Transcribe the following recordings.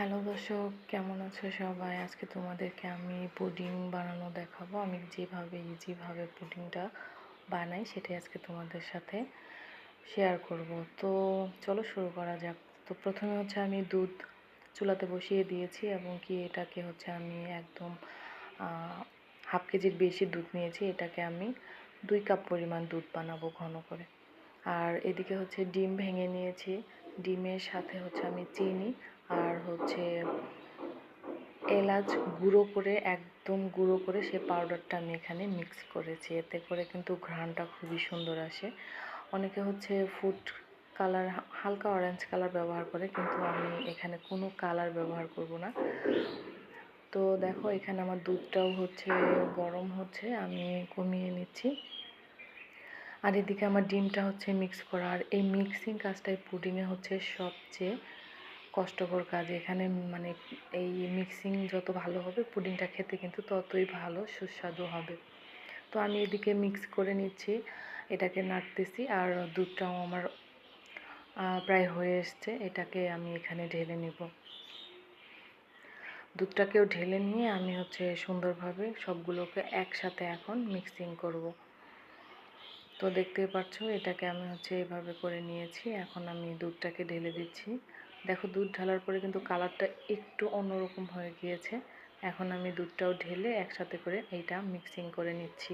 Hello দর্শক, কেমন আছো সবাই? আজকে তোমাদেরকে আমি পুডিং বানানো দেখাবো। আমি যেভাবে ইজিভাবে পুডিংটা বানাই, সেটাই আজকে তোমাদের সাথে শেয়ার করব। তো চলো শুরু করা যাক। তো প্রথমে হচ্ছে আমি দুধ চুলাতে বসিয়ে দিয়েছি এবং কি এটাকে হচ্ছে আমি একদম হাফ কেজির বেশি দুধ নিয়েছি। এটাকে আমি দুই কাপ পরিমাণ দুধ বানাবো ঘন করে। আর এদিকে হচ্ছে ডিম ভেঙে নিয়েছি। ডিমের সাথে হচ্ছে আমি চিনি আর হচ্ছে এলাচ গুঁড়ো করে, একদম গুঁড়ো করে সে পাউডারটা আমি এখানে মিক্স করেছি। এতে করে কিন্তু ঘ্রাণটা খুবই সুন্দর আসে। অনেকে হচ্ছে ফুড কালার হালকা অরেঞ্জ কালার ব্যবহার করে, কিন্তু আমি এখানে কোনো কালার ব্যবহার করব না। তো দেখো, এখানে আমার দুধটাও হচ্ছে গরম হচ্ছে, আমি কমিয়ে নিচ্ছি। আর এদিকে আমার ডিমটা হচ্ছে মিক্স করা। আর এই মিক্সিং কাজটাই পুডিংয়ে হচ্ছে সবচেয়ে কষ্টকর কাজ। এখানে মানে এই মিক্সিং যত ভালো হবে পুডিংটা খেতে কিন্তু ততই ভালো, সুস্বাদু হবে। তো আমি এদিকে মিক্স করে নিচ্ছি, এটাকে নাড়তেছি। আর দুধটাও আমার প্রায় হয়ে এসছে। এটাকে আমি এখানে ঢেলে নেব। দুধটাকেও ঢেলে নিয়ে আমি হচ্ছে সুন্দরভাবে সবগুলোকে একসাথে এখন মিক্সিং করব। তো দেখতেই পাচ্ছ এটাকে আমি হচ্ছে এভাবে করে নিয়েছি। এখন আমি দুধটাকে ঢেলে দিচ্ছি। দেখো, দুধ ঢালার পরে কিন্তু কালারটা একটু অন্যরকম হয়ে গিয়েছে। এখন আমি দুধটাও ঢেলে একসাথে করে এইটা মিক্সিং করে নিচ্ছি।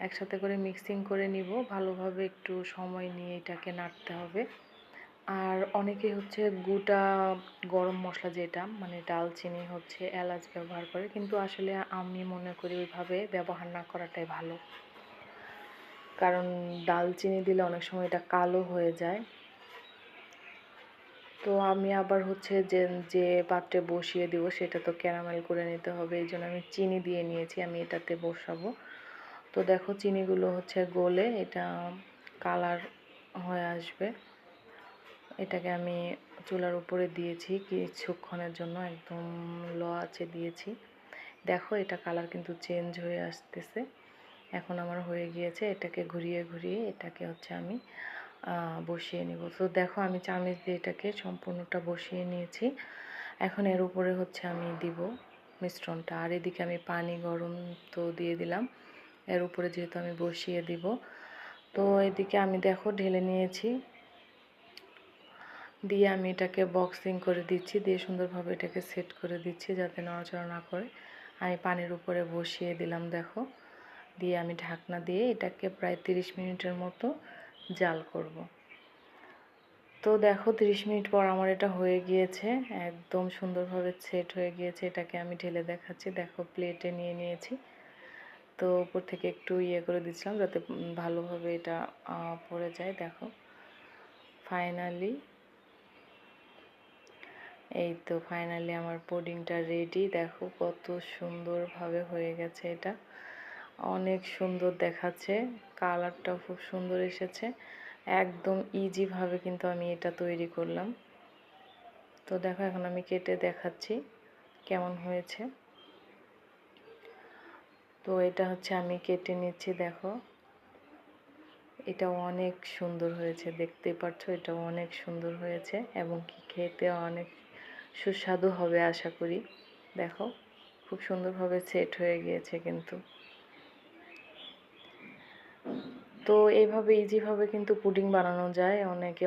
একসাথে করে মিক্সিং করে নিব। ভালোভাবে একটু সময় নিয়ে এটাকে নাড়তে হবে। আর অনেকে হচ্ছে গোটা গরম মশলা যেটা মানে ডালচিনি হচ্ছে এলাচ ব্যবহার করে, কিন্তু আসলে আমি মনে করি ওইভাবে ব্যবহার না করাটাই ভালো। কারণ ডালচিনি দিলে অনেক সময় এটা কালো হয়ে যায়। তো আমি আবার হচ্ছে যে যে পাত্রে বসিয়ে দিব সেটা তো ক্যারামেল করে নিতে হবে, এই জন্য আমি চিনি দিয়ে নিয়েছি, আমি এটাতে বসাবো। তো দেখো চিনিগুলো হচ্ছে গলে, এটা কালার হয়ে আসবে। এটাকে আমি চুলার উপরে দিয়েছি, কিছুক্ষণের জন্য একদম ল আছে দিয়েছি। দেখো এটা কালার কিন্তু চেঞ্জ হয়ে আসতেছে। এখন আমার হয়ে গিয়েছে, এটাকে ঘুরিয়ে ঘুরিয়ে এটাকে হচ্ছে আমি বসিয়ে নিব। তো দেখো আমি চামচ দিয়ে এটাকে সম্পূর্ণটা বসিয়ে নিয়েছি। এখন এর উপরে হচ্ছে আমি দিব মিশ্রণটা। আর এদিকে আমি পানি গরম তো দিয়ে দিলাম। এর উপরে যেহেতু আমি বসিয়ে দিব, তো এদিকে আমি দেখো ঢেলে নিয়েছি। দিয়ে আমি এটাকে বক্সিং করে দিচ্ছি, দিয়ে সুন্দরভাবে এটাকে সেট করে দিচ্ছি যাতে নড়াচড়া না করে। আমি পানির উপরে বসিয়ে দিলাম, দেখো। দিয়ে আমি ঢাকনা দিয়ে এটাকে প্রায় তিরিশ মিনিটের মতো জাল করব। তো দেখো 30 মিনিট পর আমার এটা হয়ে গিয়েছে, একদম সুন্দরভাবে সেট হয়ে গিয়েছে, এটাকে আমি ঢেলে দেখাচ্ছি। দেখো প্লেটে নিয়ে নিয়েছি। তো উপর থেকে একটু ইয়ে করে দিচ্ছিলাম যাতে ভালোভাবে এটা পড়ে যায়। দেখো ফাইনালি এই তো ফাইনালি আমার পুডিংটা রেডি দেখো কত সুন্দরভাবে হয়ে গেছে এটা। অনেক সুন্দর দেখাচ্ছে। কালারটাও খুব সুন্দর এসেছে। একদম ইজিভাবে কিন্তু আমি এটা তৈরি করলাম। তো দেখো, এখন আমি কেটে দেখাচ্ছি কেমন হয়েছে। তো এটা হচ্ছে আমি কেটে নিচ্ছি, দেখো। এটা অনেক সুন্দর হয়েছে, দেখতে পাচ্ছ এটা অনেক সুন্দর হয়েছে এবং কি খেতে অনেক সুস্বাদু হবে আশা করি। দেখো, খুব সুন্দরভাবে সেট হয়ে গিয়েছে কিন্তু। তো এইভাবে ইজিভাবে কিন্তু পুডিং বানানো যায়। অনেকে অনেক